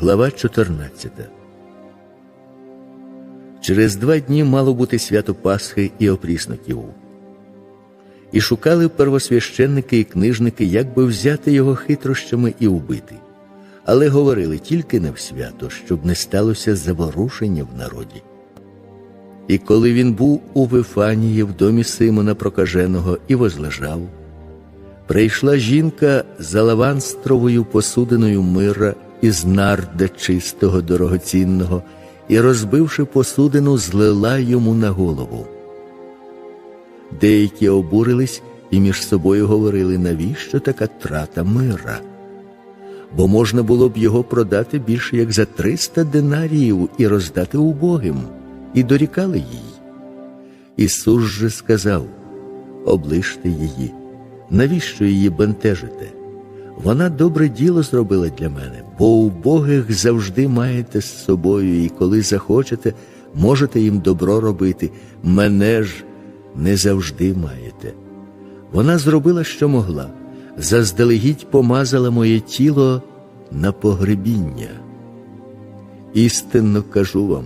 Глава 14 Через два дні мало бути свято Пасхи і опрісноків. І шукали первосвященники і книжники, як би взяти його хитрощами і убити. Але говорили тільки не в свято, щоб не сталося заворушення в народі. І коли він був у Вифанії в домі Симона Прокаженого і возлежав, прийшла жінка за лаванстровою посудиною мира із нарда чистого дорогоцінного, і, розбивши посудину, злила йому на голову. Деякі обурились і між собою говорили, навіщо така трата мира? Бо можна було б його продати більше як за триста динаріїв і роздати убогим, і дорікали їй. Ісус же сказав: облиште її, навіщо її бентежите? Вона добре діло зробила для мене, бо убогих завжди маєте з собою, і коли захочете, можете їм добро робити, мене ж не завжди маєте. Вона зробила, що могла, заздалегідь помазала моє тіло на погребіння. Істинно кажу вам,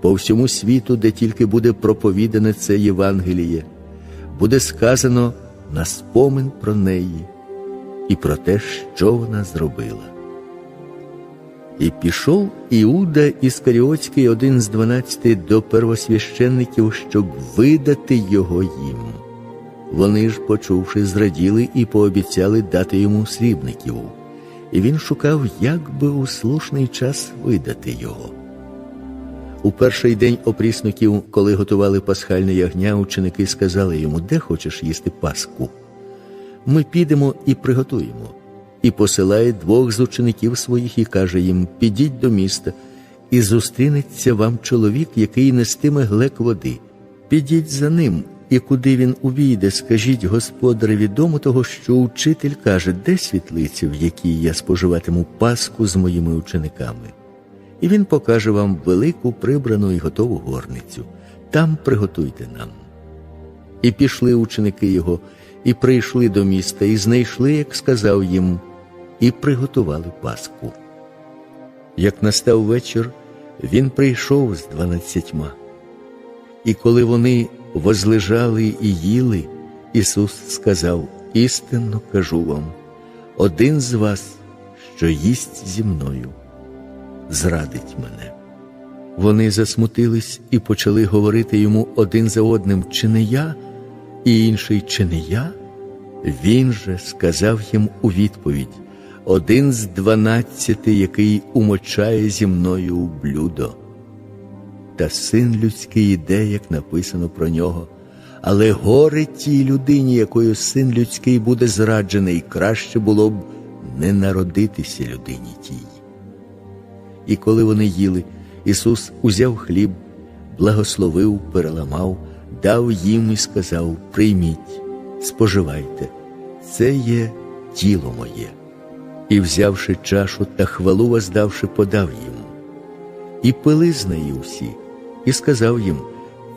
по всьому світу, де тільки буде проповідане це Євангеліє, буде сказано на спомин про неї і про те, що вона зробила. І пішов Іуда Іскаріотський, один з дванадцяти, до первосвященників, щоб видати його їм. Вони ж, почувши, зраділи і пообіцяли дати йому срібників, і він шукав, як би у слушний час видати його. У перший день опрісноків, коли готували пасхальне ягня, ученики сказали йому, де хочеш їсти паску ми підемо і приготуємо. І посилає двох з учеників своїх і каже їм: Підіть до міста, і зустрінеться вам чоловік, який нестиме глек води. Підіть за ним, і куди він увійде, скажіть господареві дому того, що учитель каже, де світлиця, в якій я споживатиму паску з моїми учениками. І він покаже вам велику прибрану і готову горницю. Там приготуйте нам. І пішли ученики його і прийшли до міста, і знайшли, як сказав їм, і приготували Пасху. Як настав вечір, він прийшов з дванадцятьма. І коли вони возлежали і їли, Ісус сказав: істинно кажу вам, один з вас, що їсть зі мною, зрадить мене. Вони засмутились і почали говорити йому один за одним, чи не я? і інший чи не я? Він же сказав їм у відповідь один з дванадцяти, який умочає зі мною у блюдо. Та син людський іде, як написано про нього, але горе тій людині, якою син людський буде зраджений, краще було б не народитися людині тій. І коли вони їли, Ісус узяв хліб, благословив, переламав дав їм і сказав: Прийміть, споживайте, це є тіло моє. І, взявши чашу та хвалу воздавши, подав їм. І пили з неї усі, і сказав їм: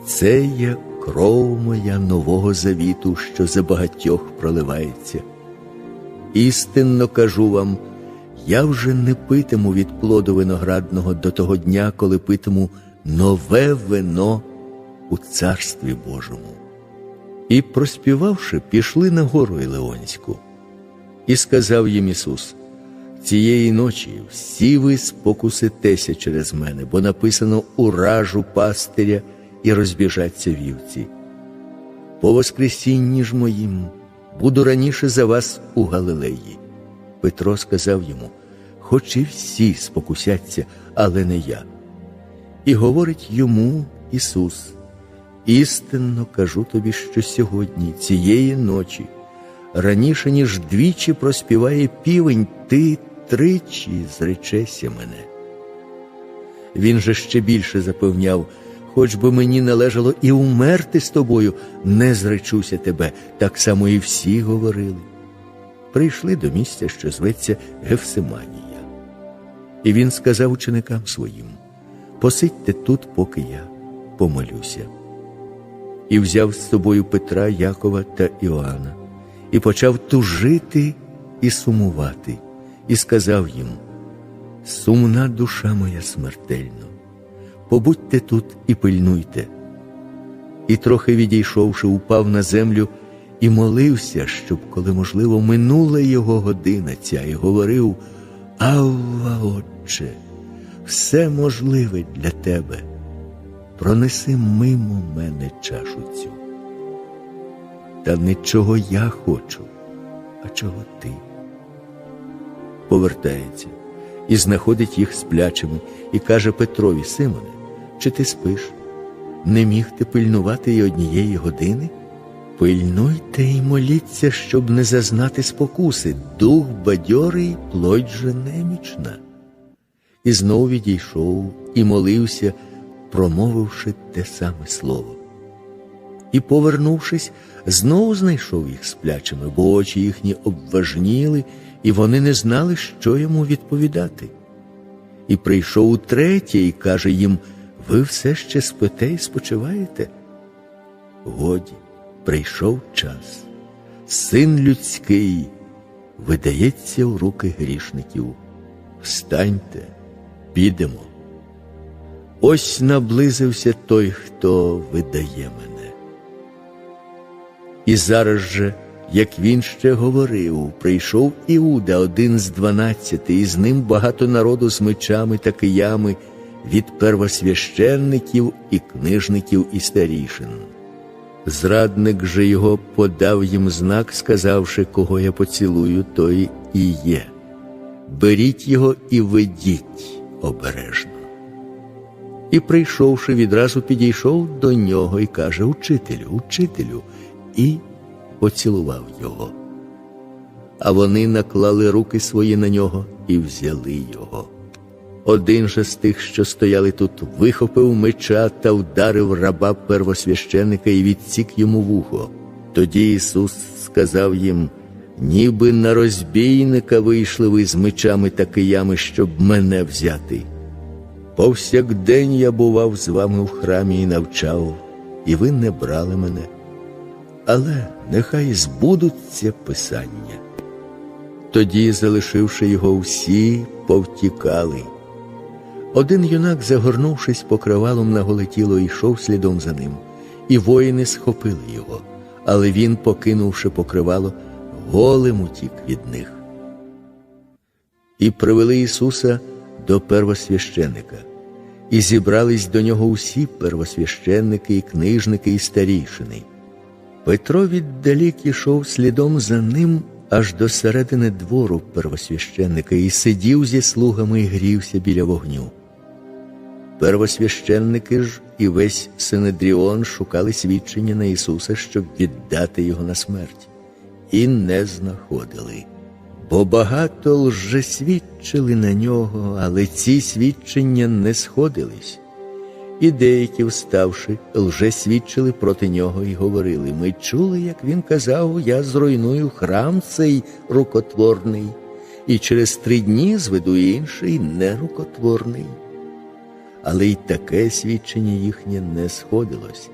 Це є кров моя нового завіту, що за багатьох проливається. Істинно кажу вам, я вже не питиму від плоду виноградного до того дня, коли питиму нове вино у Царстві Божому. І, проспівавши, пішли на гору Ілеонську. І сказав їм Ісус: цієї ночі всі ви спокуситеся через мене, бо написано уражу пастиря і розбіжаться вівці. По Воскресінні ж моїм буду раніше за вас у Галилеї. Петро сказав йому: Хоч і всі спокусяться, але не я. І говорить йому Ісус. Істинно кажу тобі, що сьогодні, цієї ночі, раніше, ніж двічі проспіває півень, ти тричі зречешся мене. Він же ще більше запевняв, хоч би мені належало і умерти з тобою, не зречуся тебе, так само і всі говорили. Прийшли до місця, що зветься Гефсиманія. І він сказав ученикам своїм: Посидьте тут, поки я помолюся і взяв з собою Петра, Якова та Іоанна, і почав тужити і сумувати, і сказав їм: Сумна душа моя смертельно, побудьте тут і пильнуйте. І, трохи відійшовши, упав на землю і молився, щоб, коли можливо, минула його година ця, і говорив: Авва, Отче, все можливе для тебе. Пронеси мимо мене чашу цю. Та не чого я хочу, а чого ти. Повертається і знаходить їх сплячими, і каже Петрові Симоне, чи ти спиш? Не міг ти пильнувати й однієї години? Пильнуйте і моліться, щоб не зазнати спокуси, дух бадьорий, плоть же немічна. І знов відійшов і молився, промовивши те саме слово. І, повернувшись, знову знайшов їх сплячими, бо очі їхні обважніли, і вони не знали, що йому відповідати. І прийшов утретє і каже їм: Ви все ще спите і спочиваєте? Годі, прийшов час. Син людський видається в руки грішників. Встаньте, підемо. Ось наблизився той, хто видає мене. І зараз же, як він ще говорив, прийшов Іуда, один з дванадцяти, і з ним багато народу з мечами та киями від первосвященників і книжників і старішин. Зрадник же його подав їм знак, сказавши, кого я поцілую, той і є. Беріть його і ведіть обережно. І, прийшовши, відразу підійшов до нього і каже Учителю, учителю, і поцілував його. А вони наклали руки свої на нього і взяли його. Один же з тих, що стояли тут, вихопив меча та вдарив раба первосвященика і відсік йому вухо. Тоді Ісус сказав їм, ніби на розбійника вийшли ви з мечами та киями, щоб мене взяти. Повсякдень я бував з вами в храмі і навчав, і ви не брали мене. Але нехай збудуться писання. Тоді, залишивши його, всі повтікали. Один юнак, загорнувшись покривалом на голе тіло, йшов слідом за ним, і воїни схопили його, але він, покинувши покривало, голим утік від них. І привели Ісуса до первосвященника, і зібрались до нього усі первосвященники, і книжники, і старішини. Петро віддалік ішов слідом за ним аж до середини двору первосвященника і сидів зі слугами і грівся біля вогню. Первосвященники ж і весь Синедріон шукали свідчення на Ісуса, щоб віддати його на смерть, і не знаходили. Бо багато лжесвідчили на нього, але ці свідчення не сходились. І деякі, вставши, лжесвідчили проти нього і говорили: Ми чули, як він казав, я зруйную храм цей рукотворний, і через три дні зведу інший нерукотворний. Але й таке свідчення їхнє не сходилось.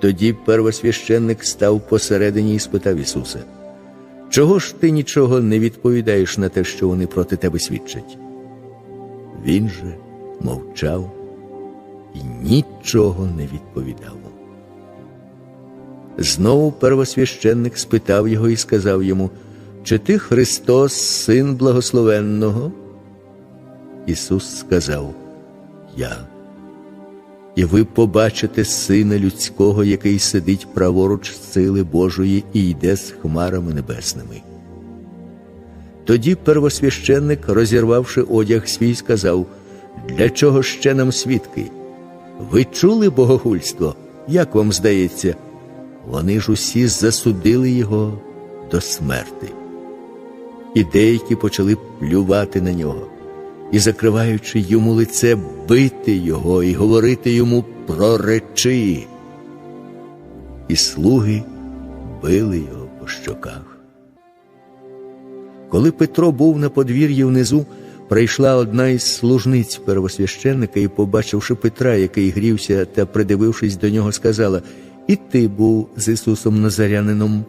Тоді первосвященник став посередині і спитав Ісуса, Чого ж ти нічого не відповідаєш на те, що вони проти тебе свідчать? Він же мовчав і нічого не відповідав. Знову первосвященник спитав його і сказав йому, чи ти Христос, Син благословенного? Ісус сказав, Я. І ви побачите Сина Людського, який сидить праворуч сили Божої і йде з хмарами небесними. Тоді первосвященник, розірвавши одяг свій, сказав, Для чого ще нам свідки? Ви чули богохульство? Як вам здається? Вони ж усі засудили його до смерти. І деякі почали плювати на нього і, закриваючи йому лице, бити його і говорити йому про речі. І слуги били його по щоках. Коли Петро був на подвір'ї внизу, прийшла одна із служниць первосвященника і, побачивши Петра, який грівся, та, придивившись до нього, сказала І ти був з Ісусом Назарянином.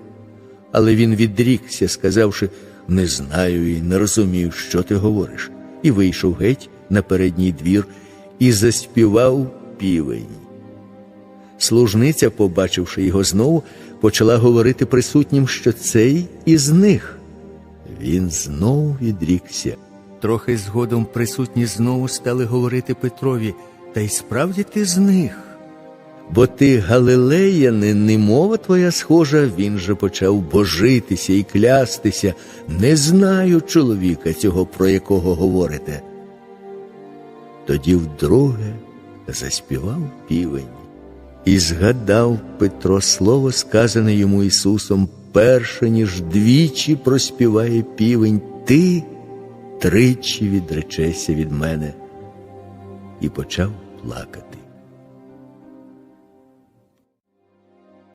Але він відрікся, сказавши, не знаю і не розумію, що ти говориш. І вийшов геть на передній двір і заспівав півень. Служниця, побачивши його знову, почала говорити присутнім, що цей із них. Він знову відрікся. Трохи згодом присутні знову стали говорити Петрові, та й справді ти з них. Бо ти галилеянин, не мова твоя схожа, він же почав божитися і клястися. Не знаю чоловіка цього, про якого говорите. Тоді вдруге заспівав півень. І згадав Петро слово, сказане йому Ісусом, перше, ніж двічі проспіває півень, ти тричі відречешся від мене, і почав плакати.